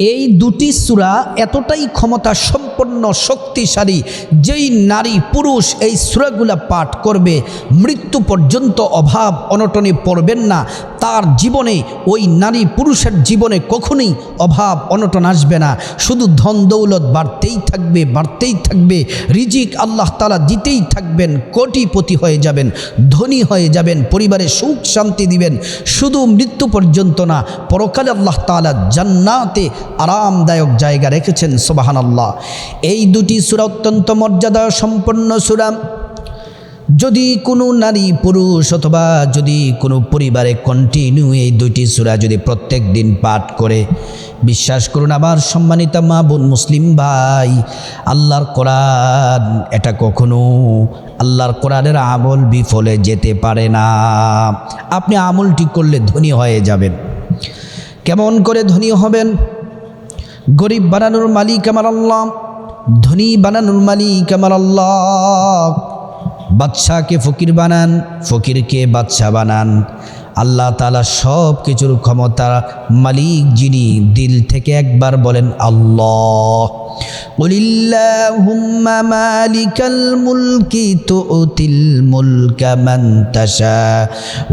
এই দুটি সূরা এতটাই ক্ষমতা সম্পন্ন, শক্তিশালী, যেই নারী পুরুষ এই সূরাগুলা পাঠ করবে, মৃত্যু পর্যন্ত অভাব অনটনে পড়বেন না। তার জীবনে ওই নারী পুরুষের জীবনে কখনোই অভাব অনটন আসবে না। শুধু ধন দৌলত বাড়তেই থাকবে বাড়তেই থাকবে, রিজিক আল্লাহ তালা দিতেই থাকবেন, কোটিপতি হয়ে যাবেন, ধনী হয়ে যাবেন, পরিবারে সুখ শান্তি দিবেন। শুধু মৃত্যু পর্যন্ত না, পরকালে আল্লাহ তালা জান্নাতে আরামদায়ক জায়গা রেখেছেন সোবাহান আল্লাহ এই দুটি সুরা অত্যন্ত মর্যাদা সম্পন্ন সুরা। যদি কোনো নারী, পুরুষ অথবা যদি কোনো পরিবারে কন্টিনিউ এই দুইটি সুরা যদি প্রত্যেক দিন পাঠ করে, বিশ্বাস করুন আবার সম্মানিত মা বোন মুসলিম ভাই, আল্লাহর কোরআন এটা কখনো আল্লাহর কোরআনের আমল বিফলে যেতে পারে না। আপনি আমলটি করলে ধনী হয়ে যাবেন। কেমন করে ধনী হবেন? গরিব বানানোর মালিক আমার আল্লাহ, ধনী বানানোর মালিক আমার আল্লাহ। বাদশাকে ফকির বানান, ফকিরকে বাদশাহ বানান। আল্লাহ তালা সব কিছুর ক্ষমতা মালিক যিনি, দিল থেকে একবার বলেন আল্লাহ। قل اللهم مالك الملك تؤتي الملك من تشاء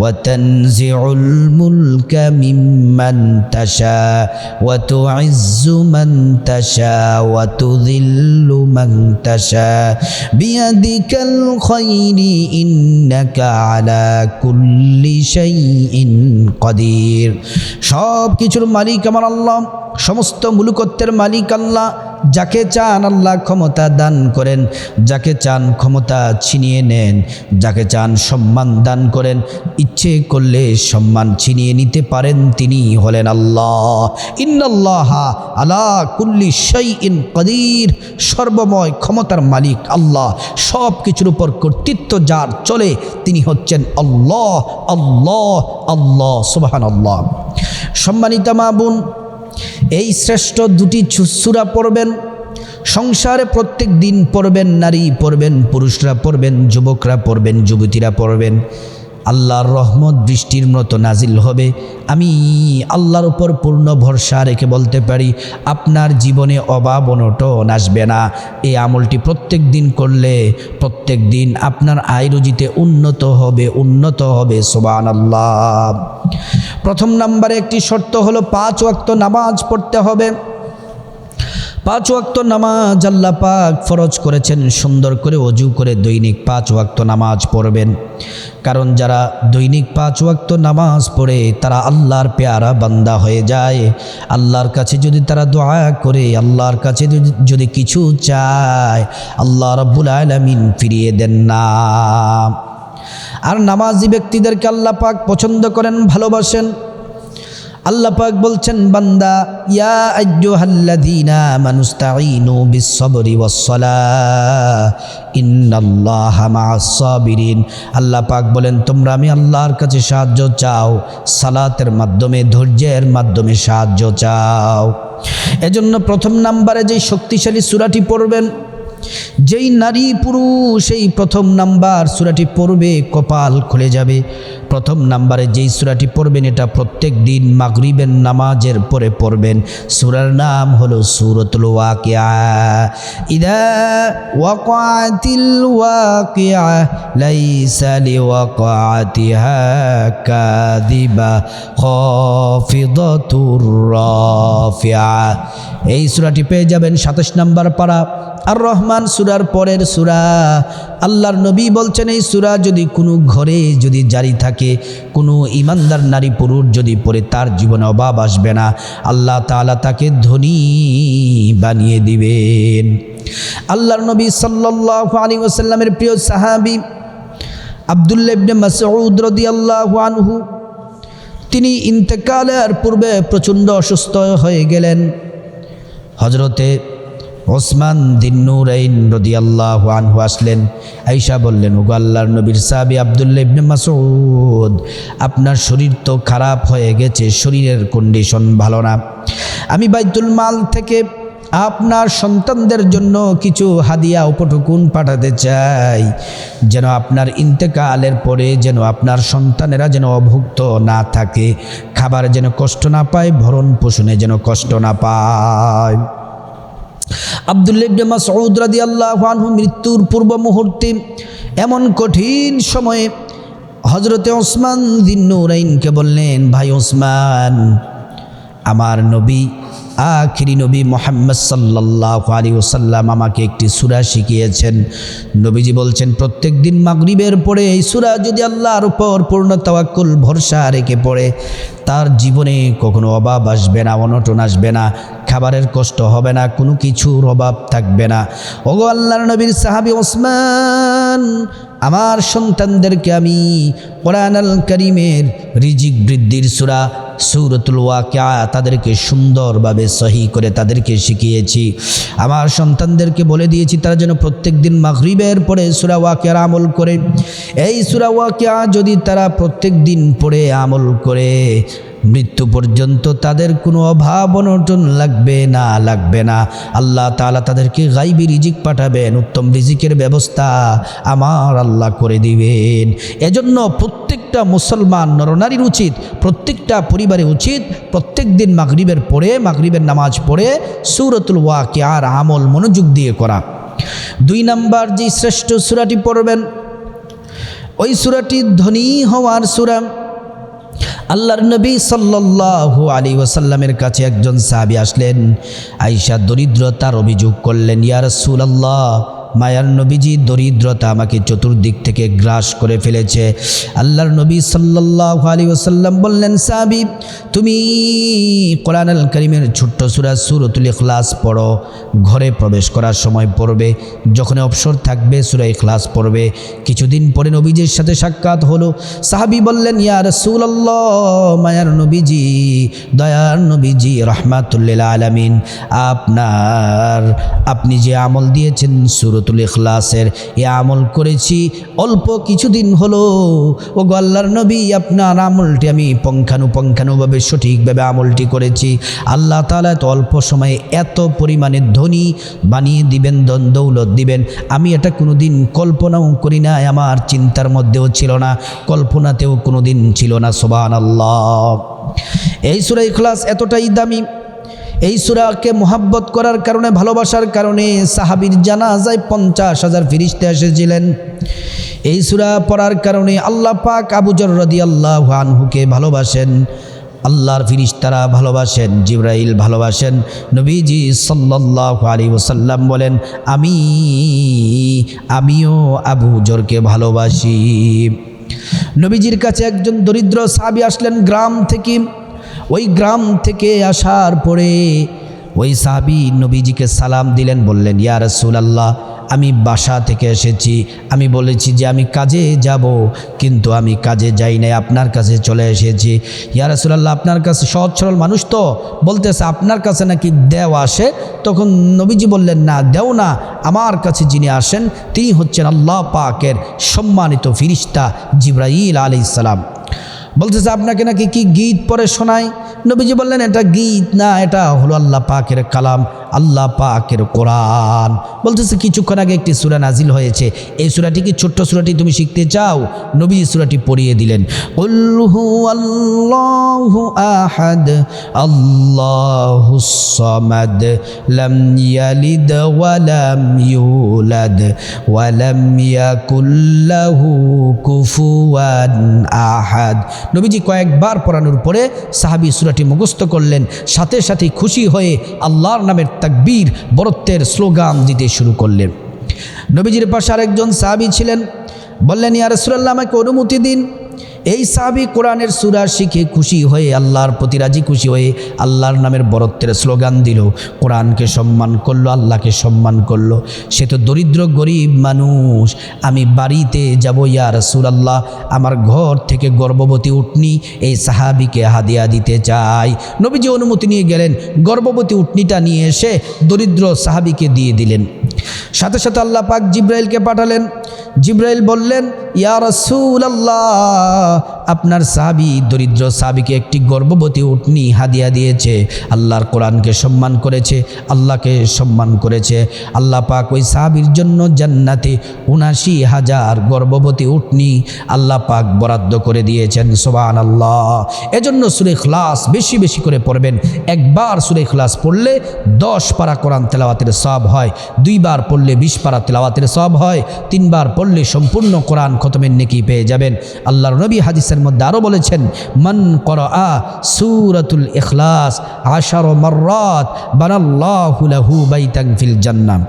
وتنزع الملك ممن تشاء وتعز من تشاء وتذل من تشاء بيدك الخير إنك على كل شيء قدير সব কিছুর মালিক আমার আল্লাহ সমস্ত মুলুকত্বের মালিক আল্লাহ যাকে চান আল্লাহ ক্ষমতা দান করেন, যাকে চান ক্ষমতা ছিনিয়ে নেন, যাকে চান সম্মান দান করেন, ইচ্ছে করলে সম্মান ছিনিয়ে নিতে পারেন তিনি হলেন আল্লাহ। ইন্নাল্লাহ আলা কুল্লি শাই ইন কদির, সর্বময় ক্ষমতার মালিক আল্লাহ। সব কিছুর উপর কর্তৃত্ব যার চলে, তিনি হচ্ছেন আল্লাহ আল্লাহ আল্লাহ সুবাহান আল্লাহ সম্মানিতা মা বোন এই শ্রেষ্ঠ দুটি ছুসুরা পড়বেন, সংসারে প্রত্যেক দিন পড়বেন, নারী পড়বেন, পুরুষরা পড়বেন, যুবকরা পড়বেন, যুবতীরা পড়বেন। আল্লাহর রহমত বৃষ্টির মতো নাজিল হবে। আমি আল্লাহর উপর পূর্ণ ভরসা রেখে বলতে পারি, আপনার জীবনে অভাব অনটন আসবে না। এই আমলটি প্রত্যেক দিন করলে প্রত্যেক দিন আপনার আয় রুজিতে উন্নত হবে উন্নত হবে সোবান আল্লাহ প্রথম নাম্বারে একটি শর্ত হলো পাঁচ ওয়াক্ত নামাজ পড়তে হবে। পাঁচ ওয়াক্ত নামাজ আল্লাহ পাক ফরজ করেছেন, সুন্দর করে অজু করে দৈনিক পাঁচ ওয়াক্ত নামাজ পড়বেন। কারণ যারা দৈনিক পাঁচ ওয়াক্ত নামাজ পড়ে, তারা আল্লাহর পেয়ারা বান্দা হয়ে যায়। আল্লাহর কাছে যদি তারা দোয়া করে, আল্লাহর কাছে যদি- কিছু চায়, আল্লাহ রব্বুল আলমিন ফিরিয়ে দেন না। আর নামাজি ব্যক্তিদেরকে আল্লাহ পাক পছন্দ করেন, ভালোবাসেন। আল্লাহ পাক বলছেন, বান্দা, ইয়া আইয়ুহাল্লাযীনা মানুস্তাঈনু বিস-সাবরি ওয়াস-সালাহ, ইন্নাল্লাহা মা'আস সাবিরিন আল্লাহ পাক বলেন, তোমরা আমি আল্লাহর কাছে সাহায্য চাও, সালাতের মাধ্যমে, ধৈর্যের মাধ্যমে সাহায্য চাও। এজন্য প্রথম নাম্বারে যেই শক্তিশালী সূরাটি পড়বেন, যেই নারী পুরুষ এই প্রথম নাম্বার সুরাটি পড়বে, কপাল খুলে যাবে। প্রথম নাম্বারে যেই সুরাটি পড়বেন, এটা প্রত্যেক দিন মাগরিবের নামাজের পরে পড়বেন। সুরার নাম হলো সুরতুল ওয়াকিয়া। ইদা ওয়াকাতিল ওয়াকিয়া, লাইসা লিওয়াকাতিহা কাযিবা, খাফিদাতুর রাফিয়া এই সুরাটি পেয়ে যাবেন সাতাশ নাম্বার পারা। আর রহমান সুরার পরের সুরা। আল্লাহর নবী বলছেন, এই সুরা যদি কোনো ঘরে যদি জারি থাকে কোনো ইমানদার নারী পুরুষ যদি পড়ে, তার জীবনে অভাব আসবে না। আল্লাহ তাআলা তাকে ধনী বানিয়ে দিবেন। আল্লাহর নবী সাল্লাল্লাহু আলাইহি ওয়াসাল্লামের প্রিয় সাহাবী আব্দুল্লাহ ইবনে মাসউদ রাদিয়াল্লাহু আনহু, তিনি ইন্তেকালের পূর্বে প্রচণ্ড অসুস্থ হয়ে গেলেন। হজরতে ওসমান দিন্নুরাইন রদিয়াল্লাহ আনহু আসলেন, আইসা বললেন, ওগো আল্লাহর নবীর সাহাবি আবদুল্লাহ ইবনে মাসউদ, আপনার শরীর তো খারাপ হয়ে গেছে, শরীরের কন্ডিশন ভালো না। আমি বাইতুল মাল থেকে আপনার সন্তানদের জন্য কিছু হাদিয়া উপটুকুন পাঠাতে চাই, যেন আপনার ইন্তেকালের পরে যেন আপনার সন্তানেরা যেন অভুক্ত না থাকে, খাবার যেন কষ্ট না পায় ভরণ পোষণে যেন কষ্ট না পায়। আবদুল্লিবনে মাসউদ আল্লাহ আনহু মৃত্যুর পূর্ব মুহূর্তে এমন কঠিন সময়ে হজরতে ওসমান দিন নুরাইনকে বললেন, ভাই ওসমান, আমার নবী আখিরি নবী মোহাম্মদ সাল্লাহ আলী ওসাল্লাম আমাকে একটি সুরা শিখিয়েছেন। নবীজি বলছেন, প্রত্যেক দিন মাগরিবের পরে এই সুরা যদি আল্লাহর উপর পূর্ণ তাওয়াক্কুল, ভরসা রেখে পড়ে, তার জীবনে কখনো অভাব আসবে না, অনটন আসবে না, খাবারের কষ্ট হবে না, কোনো কিছুর অভাব থাকবে না। ওগো আল্লাহর নবীর সাহাবি ওসমান, আমার সন্তানদেরকে আমি কোরআন আল করিমের রিজিক বৃদ্ধির সুরা সুরতুল ওয়াকিয়া, তাদেরকে সুন্দরভাবে সহি করে তাদেরকে শিখিয়েছি। আমার সন্তানদেরকে বলে দিয়েছি, তারা যেন প্রত্যেক দিন মাগরিবের পরে সুরা ওয়াকিয়ার আমল করে। এই সুরা ওয়াকিয়া যদি তারা প্রত্যেক দিন পড়ে আমল করে মৃত্যু পর্যন্ত তাদের কোনো অভাব অনটন লাগবে না লাগবে না। আল্লাহ তাআলা তাদেরকে গাইবি রিজিক পাঠাবেন, উত্তম রিজিকের ব্যবস্থা আমার আল্লাহ করে দিবেন। এজন্য প্রত্যেকটা মুসলমান নরনারীর উচিত, প্রত্যেকটা পরিবারে উচিত, প্রত্যেক দিন মাগরিবের পরে, মাগরিবের নামাজ পড়ে সুরতুল ওয়াকে আর আমল মনোযোগ দিয়ে করা। দুই নাম্বার যে শ্রেষ্ঠ সুরাটি পড়বেন, ওই সুরাটি ধনী হওয়ার সুরা। আল্লাহর নবী সাল্লাল্লাহু আলী ওয়াসাল্লামের কাছে একজন সাহাবি আসলেন। আইসা দরিদ্রতার অভিযোগ করলেন ইয়ারসুল রাসূলুল্লাহ মায়ার নবীজি দরিদ্রতা আমাকে চতুর্দিক থেকে গ্রাস করে ফেলেছে। আল্লাহর নবী আলী ওসাল্লাম বললেন, সাহাবি, তুমি কোরআন আল করিমের ছোট্ট সুরা সুরতুল ইখলাস পড়ো। ঘরে প্রবেশ করার সময় পড়বে। যখন অবসর থাকবে, সুরা ইখলাস পড়বে। কিছুদিন পরে নবীজির সাথে সাক্ষাৎ হলো। সাহাবি বললেন ইয়ার রাসূলুল্লাহ, মায়ার নবীজি, দয়ার নবীজি রহমাতুল্লিল আলামিন, আপনার, আপনি যে আমল দিয়েছেন সুরতুল ইখলাসের এ আমল করেছি। অল্প কিছুদিন হলো ও গল্লার নবী, আপনার আমলটি আমি পঙ্খানুপঙ্খানুভাবে সঠিকভাবে আমলটি করেছি। আল্লাহ তালা এত অল্প সময়ে এত পরিমাণে ধনী বানিয়ে দিবেন দন দৌলত দিবেন। আমি এটা কোনোদিন কল্পনাও করি না আমার চিন্তার মধ্যেও ছিল না, কল্পনাতেও কোনোদিন ছিল না সোবান আল্লাহ এই সুরা ইখলাস এতটাই দামি এই সুরাকে মোহাব্বত করার কারণে, ভালোবাসার কারণে সাহাবির জানাজায় পঞ্চাশ হাজার ফিরিস্তে এসেছিলেন। এই সুরা পড়ার কারণে আল্লাহ পাক আবুজর রদি আল্লাহ আনহুকে ভালোবাসেন। আল্লাহর ফিরিস্তারা ভালোবাসেন, জিব্রাইল ভালোবাসেন। নবীজি সাল্লাহ আলী ওসাল্লাম বলেন, আমি, আমিও আবু জরকে ভালোবাসি। নবীজির কাছে একজন দরিদ্র সাবি আসলেন গ্রাম থেকে। ওই গ্রাম থেকে আসার পরে ওই সাহাবি নবীজিকে সালাম দিলেন, বললেন, ইয়া রসুলাল্লাহ, আমি বাসা থেকে এসেছি। আমি বলেছি যে আমি কাজে যাব, কিন্তু আমি কাজে যাই নাই, আপনার কাছে চলে এসেছি। ইয়া রসুলাল্লাহ, আপনার কাছে সহজ সরল মানুষ তো? বলতেছে, আপনার কাছে নাকি দেও আসে? তখন নবীজি বললেন, না, দেও না, আমার কাছে যিনি আসেন, তিনি হচ্ছেন আল্লাহ পাকের সম্মানিত ফিরিস্তা জিব্রাইল আলি ইসালাম বলতেছে আপনাকে নাকি কি গীত পরে শোনায় নবীজি বললেন, এটা গীত না, এটা হলো আল্লাহ পাকের কালাম, আল্লাহ পাকের কোরআন। বলতেছে, কিছুক্ষণ আগে একটি সুরা নাজিল হয়েছে। এই সুরাটি কি ছোট্ট সুরাটি তুমি শিখতে চাও? নবী সুরাটি পড়িয়ে দিলেন। আল্লাহু আহাদ। নবীজি কয়েকবার পড়ানোর পরে সাহাবি সুরাটি মুখস্থ করলেন। সাথে সাথে খুশি হয়ে আল্লাহর নামের তাকবীর, বরত্বের স্লোগান দিতে শুরু করলেন। নবীজির পাশে আরেকজন সাহাবি ছিলেন। বললেন, ইয়া রসুল্লাহ আমাকে অনুমতি দিন। এই সাহাবি কোরআনের সুরা শিখে খুশি হয়ে আল্লাহর প্রতি রাজি খুশি হয়ে আল্লাহর নামের বরত্বের স্লোগান দিল, কোরআনকে সম্মান করল, আল্লাহকে সম্মান করল। সে তো দরিদ্র, গরিব মানুষ। আমি বাড়িতে যাব, ইয়া আল্লাহ আমার ঘর থেকে গর্ভবতী উটনি এই সাহাবিকে হাদিয়া দিতে চাই। নবীজি অনুমতি নিয়ে গেলেন, গর্ভবতী উটনিটা নিয়ে এসে দরিদ্র সাহাবিকে দিয়ে দিলেন। সাথে সাথে আল্লাহ পাক জিব্রাইলকে পাঠালেন জিব্রাইল বললেন, ইয়া রসুল আল্লাহ আপনার সাহাবি দরিদ্র সাহাবিকে একটি গর্ভবতী উটনি হাদিয়া দিয়েছে, আল্লাহর কোরআনকে সম্মান করেছে, আল্লাহকে সম্মান করেছে। আল্লাহ পাক ওই সাহাবির জন্য জান্নাতে উনাশি হাজার গর্ভবতী উটনি আল্লাহ পাক বরাদ্দ করে দিয়েছেন সোবান আল্লাহ এজন্য সুরে খ্লাস বেশি বেশি করে পড়বেন। একবার সুরে খ্লাস পড়লে দশ পারা কোরআন তেলাওয়াতের সব হয়, দুইবার পড়লে বিশ পারা তেলাওয়াতের সব হয়, তিনবার পড়লে সম্পূর্ণ কোরআন খতমের নেকি পেয়ে যাবেন। আল্লাহর নবী হাদিসের মধ্যে আরও বলেছেন, মন কর আ সুরতুল ইখলাস আশার মর্রত বানাল্লাহু বাইতাং ফিল জান্নাম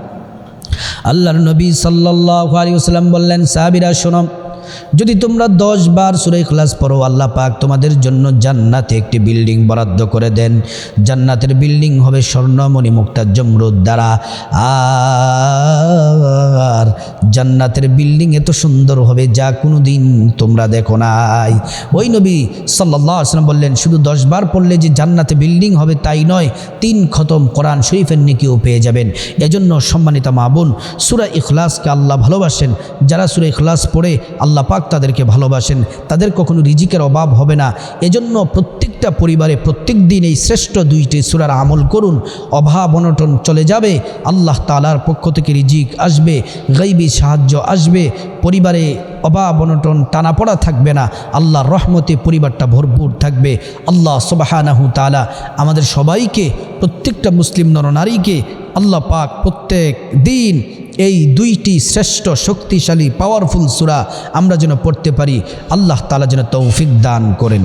আল্লাহর নবী আলাইহি ওয়াসাল্লাম বললেন, সাহাবীরা, শোনো যদি তোমরা দশ বার সুরে ক্লাস পড়ো, আল্লাহ পাক তোমাদের জন্য জান্নাতে একটি বিল্ডিং বরাদ্দ করে দেন। জান্নাতের বিল্ডিং হবে স্বর্ণমণি মুক্তা জমরুদ দ্বারা। আর জান্নাতের বিল্ডিং এত সুন্দর হবে যা কোনো দিন তোমরা দেখো নাই। ওই নবী সাল্লাহ আসলাম বললেন, শুধু দশ বার পড়লে যে জান্নাতে বিল্ডিং হবে তাই নয়, তিন খতম কোরআন শরীফের নিকেও পেয়ে যাবেন। এজন্য সম্মানিত মা বোন, সুরা ইখলাসকে আল্লাহ ভালোবাসেন। যারা সুরা ইখলাস পড়ে আল্লাহ পাক তাদেরকে ভালোবাসেন। তাদের কখনো রিজিকের অভাব হবে না। এজন্য প্রত্যেকটা পরিবারে প্রত্যেক দিন এই শ্রেষ্ঠ দুইটি সুরার আমল করুন। অভাব, অনটন চলে যাবে। আল্লাহ তালার পক্ষ থেকে রিজিক আসবে গাইবি সাহায্য আসবে। পরিবারে অভাব, অনটন, টানাপড়া থাকবে না। আল্লাহর রহমতে পরিবারটা ভরপুর থাকবে। আল্লাহ সবাহানাহু তালা আমাদের সবাইকে, প্রত্যেকটা মুসলিম নরনারীকে আল্লাহ পাক প্রত্যেক দিন এই দুইটি শ্রেষ্ঠ শক্তিশালী পাওয়ারফুল সুরা আমরা যেন পড়তে পারি, আল্লাহ তালা যেন তৌফিক দান করেন।